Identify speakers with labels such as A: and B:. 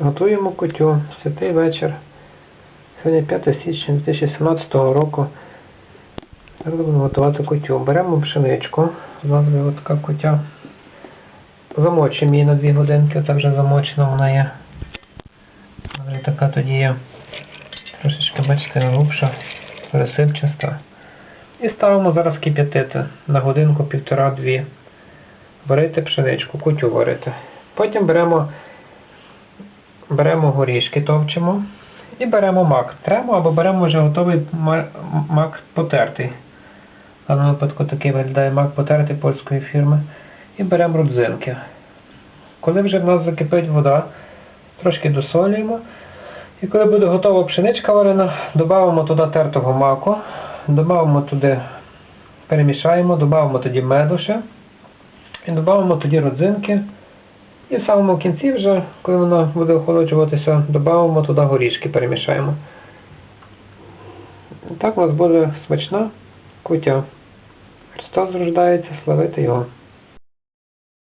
A: Готуємо кутю. Святий вечір. Сьогодні 5 січня 2017 року. Зараз будемо готувати кутю. Беремо пшеничку. Нас буде така кутя. Замочимо її на 2 годинки. Це вже замочена вона є. Вона така тоді є. Трошечки, бачите, грубша, пересипчаста. І ставимо зараз кип'ятити на годинку півтора-дві. Варити пшеничку, кутю варити. Потім беремо беремо горішки, товчимо і беремо мак. Тремо або беремо вже готовий мак потертий. В даному випадку такий виглядає мак потертий польської фірми. І беремо родзинки. Коли вже в нас закипить вода, трошки досолюємо. І коли буде готова пшеничка варена, додаємо туди тертого маку, додаємо туди, перемішаємо, додаємо тоді меду. І додаємо тоді родзинки. І в самому кінці вже, коли воно буде охолоджуватися, додамо туди горішки, перемішаємо. Так у нас буде смачна кутя. Христос рождається, славити його.